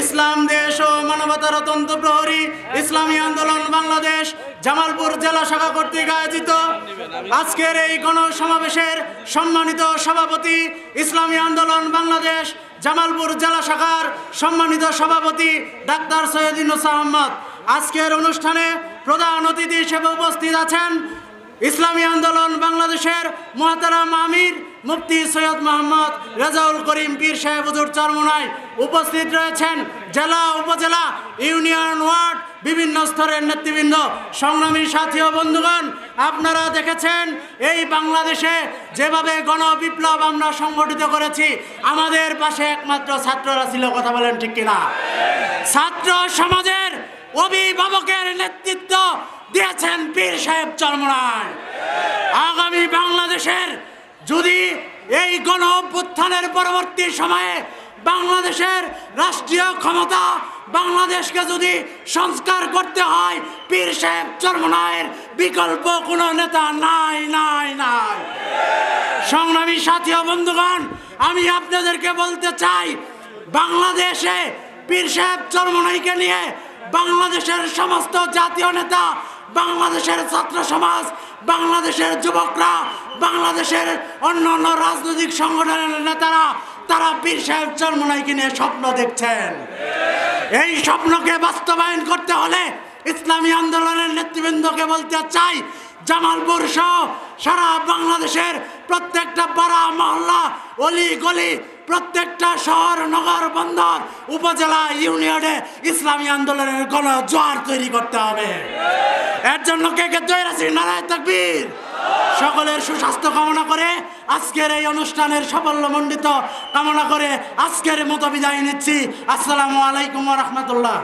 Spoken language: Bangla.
ইসলাম দেশ ও মানবতার অত্যন্ত প্রহরী, ইসলামী আন্দোলন বাংলাদেশ জামালপুর জেলা শাখা কর্তৃক আয়োজিত। আজকের এই গণসমাবেশের সম্মানিত সভাপতি ইসলামী আন্দোলন বাংলাদেশ জামালপুর জেলা শাখার সম্মানিত সভাপতি ডাক্তার সৈয়দ ইউনুস আহমদ। আজকের অনুষ্ঠানে প্রধান অতিথি হিসেবে উপস্থিত আছেন ইসলামী আন্দোলন বাংলাদেশের মহাতারাম আমির, মুফতি সৈয়দ মোহাম্মদ রেজাউল করিম পীর সাহেব হুজুর চরমনায় উপস্থিত রয়েছেন। জেলা, উপজেলা, ইউনিয়ন, ওয়ার্ড, বিভিন্ন স্তরের নেতৃবৃন্দ, সংগ্রামী সাথী ও বন্ধুগণ, আপনারা দেখেছেন, এই বাংলাদেশে যেভাবে গণ বিপ্লব আমরা সংগঠিত করেছি, আমাদের পাশে একমাত্র ছাত্ররা ছিল, কথা বলেন ঠিক কিনা? ছাত্র সমাজের অভিভাবকের নেতৃত্ব দিয়েছেন পীর সাহেব চরমনায়। আগামী বাংলাদেশের যদি এই গণ অভ্যুত্থানের পরবর্তী সময়ে বাংলাদেশের রাষ্ট্রীয় ক্ষমতা বাংলাদেশকে যদি সংস্কার করতে হয়, পীর সাহেব চরমনায়ের বিকল্প কোনো নেতা নাই নাই নাই। সংগ্রামী সাথী বন্ধুগণ, আমি আপনাদেরকে বলতে চাই, বাংলাদেশে পীর সাহেব চরমনাইকে নিয়ে বাংলাদেশের সমস্ত জাতীয় নেতা বাংলাদেশের ছাত্র সমাজ, বাংলাদেশের যুবকরা, বাংলাদেশের অন্য অন্য রাজনৈতিক সংগঠনের নেতারা, তারা পীর সাহেব চরমনাইকে নিয়ে স্বপ্ন দেখছেন। এই স্বপ্নকে বাস্তবায়ন করতে হলে ইসলামী আন্দোলনের নেতৃবৃন্দকে বলতে চাই, জামালপুর সহ সারা বাংলাদেশের প্রত্যেকটা পাড়া, মহল্লা অলি গলি প্রত্যেকটা শহর, নগর, বন্দর, উপজেলা, ইউনিয়নে ইসলামী আন্দোলনের গণ জোয়ার তৈরি করতে হবে। এর জন্য কে কে তৈরি আছি? নারায় তাকবীর। সকলের সুস্বাস্থ্য কামনা করে আজকের এই অনুষ্ঠানের সাফল্য সাফল্যমণ্ডিত কামনা করে আজকের মতো বিদায় নিচ্ছি। আসসালামু আলাইকুম রহমতুল্লাহ।